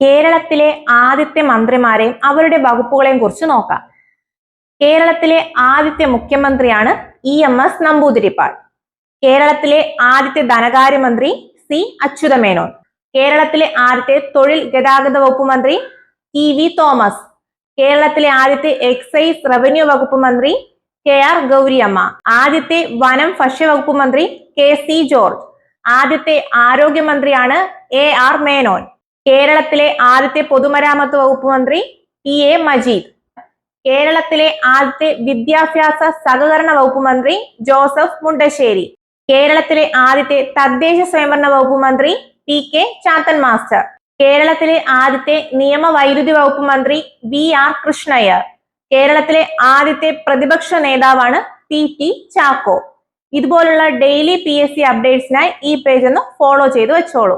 കേരളത്തിലെ ആദ്യത്തെ മന്ത്രിമാരെയും അവരുടെ വകുപ്പുകളെയും കുറിച്ച് നോക്കാം. കേരളത്തിലെ ആദ്യത്തെ മുഖ്യമന്ത്രിയാണ് ഇ എം എസ് നമ്പൂതിരിപ്പാൾ. കേരളത്തിലെ ആദ്യത്തെ ധനകാര്യമന്ത്രി സി അച്യുതമേനോൻ. കേരളത്തിലെ ആദ്യത്തെ തൊഴിൽ ഗതാഗത വകുപ്പ് മന്ത്രി ടി വി തോമസ്. കേരളത്തിലെ ആദ്യത്തെ എക്സൈസ് റവന്യൂ വകുപ്പ് മന്ത്രി കെ ആർ ഗൗരിയമ്മ. ആദ്യത്തെ വനം ഭക്ഷ്യവകുപ്പ് മന്ത്രി കെ സി ജോർജ്. ആദ്യത്തെ ആരോഗ്യമന്ത്രിയാണ് എ ആർ മേനോൻ. കേരളത്തിലെ ആദ്യത്തെ പൊതുമരാമത്ത് വകുപ്പ് മന്ത്രി പി എ മജീദ് കേരളത്തിലെ ആദ്യത്തെ വിദ്യാഭ്യാസ സഹകരണ വകുപ്പ് മന്ത്രി ജോസഫ് മുണ്ടശ്ശേരി കേരളത്തിലെ ആദ്യത്തെ തദ്ദേശ സ്വയംഭരണ വകുപ്പ് മന്ത്രി പി കെ ചാത്തൻ മാസ്റ്റർ കേരളത്തിലെ ആദ്യത്തെ നിയമ വൈദ്യുതി വകുപ്പ് മന്ത്രി വി ആർ കൃഷ്ണയ്യർ കേരളത്തിലെ ആദ്യത്തെ പ്രതിപക്ഷ നേതാവാണ് പി ടി ചാക്കോ. ഇതുപോലുള്ള ഡെയിലി പി എസ് സി അപ്ഡേറ്റ്സിനായി ഈ പേജ് ഒന്ന് ഫോളോ ചെയ്ത് വെച്ചോളൂ.